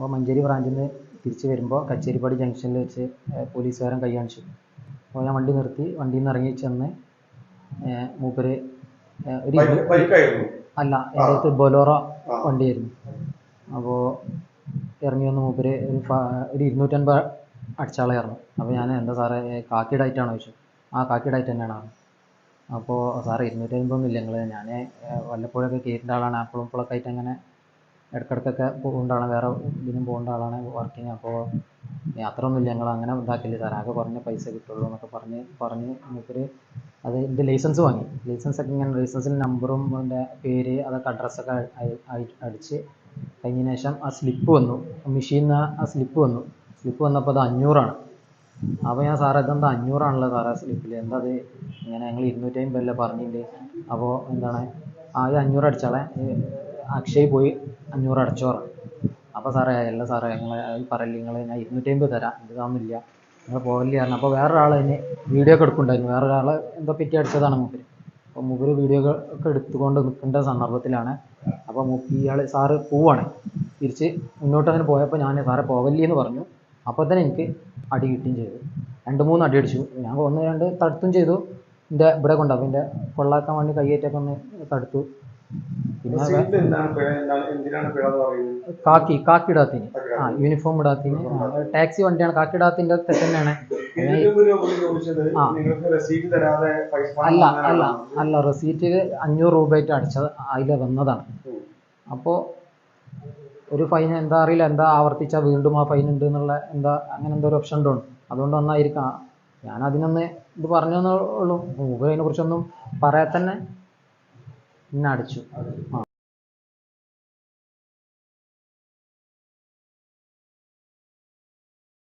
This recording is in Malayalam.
അപ്പോൾ മഞ്ചേരി ബ്രാഞ്ചിൽ നിന്ന് തിരിച്ച് വരുമ്പോൾ കച്ചേരിപ്പടി ജംഗ്ഷനിൽ വെച്ച് പോലീസുകാരൻ കൈ കാണിച്ചു. അപ്പോൾ ഞാൻ വണ്ടി നിർത്തി വണ്ടിയിൽ നിന്ന് ഇറങ്ങി ചെന്ന് മൂപ്പര് ഒരു അല്ല എന്റെ അടുത്ത് ബൊലോറോ. വണ്ടിയായിരുന്നു. അപ്പോൾ ഇറങ്ങി വന്ന് മൂപ്പര് ഒരു ഒരു ഇരുന്നൂറ്റൻപത് അടിച്ചാളായിരുന്നു. അപ്പോൾ ഞാൻ എന്താ സാറേ കാക്കി ഡയറ്റാണോ ചോദിച്ചു. ആ കാക്കി ഡയറ്റ് തന്നെയാണ് അപ്പോൾ സാറേ ഇരുന്നൂറ്റൻപതൊന്നും ഇല്ല നിങ്ങൾ ഞാൻ വല്ലപ്പോഴൊക്കെ കയറ്റേണ്ട ആളാണ്. അപ്പോഴും ഇപ്പോഴൊക്കെ ആയിട്ട് അങ്ങനെ ഇടയ്ക്കിടയ്ക്കൊക്കെ പോകുന്ന ആളാണ് വേറെ ഇതിനും പോകേണ്ട ആളാണ് വർക്കിന് അപ്പോൾ അത്ര ഒന്നുമില്ല ഞങ്ങൾ അങ്ങനെ ഇതാക്കില്ല സാർ ആകെ കുറഞ്ഞ പൈസ കിട്ടുള്ളൂ എന്നൊക്കെ പറഞ്ഞ് പറഞ്ഞ് മൂപ്പര് അത് എന്റെ ലൈസൻസ് വാങ്ങി. ലൈസൻസ് ഒക്കെ ഇങ്ങനെ ലൈസൻസിന്റെ നമ്പറും എന്റെ പേര് അതൊക്കെ അഡ്രസ്സൊക്കെ അടിച്ച് കഴിഞ്ഞതിന് ശേഷം ആ സ്ലിപ്പ് വന്നു. മെഷീനിൽ ആ സ്ലിപ്പ് വന്നു. സ്ലിപ്പ് വന്നപ്പോൾ അത് അഞ്ഞൂറാണ്. അപ്പോൾ ഞാൻ സാറേ ഇതെന്താ അഞ്ഞൂറാണല്ലോ സാറേ സ്ലിപ്പിൽ എന്താ അത്? ഇങ്ങനെ ഞങ്ങൾ ഇരുന്നൂറ്റി അമ്പതല്ലേ പറഞ്ഞിട്ടുണ്ട് അപ്പോൾ എന്താണ്? ആ ഈ അഞ്ഞൂറ് അടിച്ചാളെ. അക്ഷയ് പോയി അഞ്ഞൂറ് അടച്ചു പറഞ്ഞു. അപ്പോൾ സാറേ അല്ല സാറേ നിങ്ങൾ പറയില്ല നിങ്ങൾ ഞാൻ ഇരുന്നൂറ്റി അമ്പത് തരാം. ഇതാവുന്നില്ല താന്നില്ല. നിങ്ങൾ പോകല്ലേ പറഞ്ഞു. അപ്പോൾ വേറൊരാൾ അതിന് വീഡിയോ ഒക്കെ എടുക്കുന്നുണ്ടായിരുന്നു. വേറൊരാൾ എന്തോ പിറ്റി അടിച്ചതാണ് മൂപ്പര്. അപ്പോൾ മൂപ്പര് വീഡിയോ ഒക്കെ എടുത്തുകൊണ്ട് നിൽക്കേണ്ട സന്ദർഭത്തിലാണ്. അപ്പോൾ ഇയാൾ സാറ് പോവാണ്. തിരിച്ച് മുന്നോട്ട് അങ്ങനെ പോയപ്പോൾ ഞാൻ സാറെ പോകല്ലേ എന്ന് പറഞ്ഞു. അപ്പോൾ തന്നെ എനിക്ക് അടി കിട്ടുകയും ചെയ്തു. രണ്ട് മൂന്ന് അടി അടിച്ചു. ഞാൻ ഒന്ന് രണ്ട് തടുത്തും ചെയ്തു. എന്റെ ഇവിടെ കൊണ്ടുപോകും എന്റെ കൊള്ളാക്കാൻ വേണ്ടി കൈയേറ്റൊക്കെ ഒന്ന് തടുത്തു. പിന്നെ എന്ന് കാക്കി കാക്കി ഇടാത്തിന് കാക്കി ആ യൂണിഫോം ഇടാത്തിന്. ടാക്സി വണ്ടിയാണ്. കാക്കി ഇടാത്തിന്റെ തെറ്റന്നെയാണ് ഇരുന്നൂറ് രൂപ കൊണ്ട് ചോദിച്ചത്? നിങ്ങൾക്ക് റെസീപ്റ്റ് തരാതെ പൈസ അല്ല അല്ല അല്ല റെസീറ്റ് അഞ്ഞൂറ് രൂപയായിട്ട് അടിച്ചത് അതിൽ വന്നതാണ്. അപ്പോ അപ്പോൾ ഒരു ഫൈൻ എന്താ അറിയില്ല. എന്താ ആവർത്തിച്ചാൽ വീണ്ടും ആ ഫൈൻ ഉണ്ട് എന്നുള്ള എന്താ അങ്ങനെ എന്തോ ഒരു ഓപ്ഷൻ ഉണ്ടോ? അതുകൊണ്ട് വന്നായിരിക്കാം. ഞാൻ അതിനൊന്ന് ഇത് പറഞ്ഞു ഉള്ളൂ. ഗൂഗിൾ അതിനെ കുറിച്ചൊന്നും തന്നെ എന്നെ അടിച്ചു ആ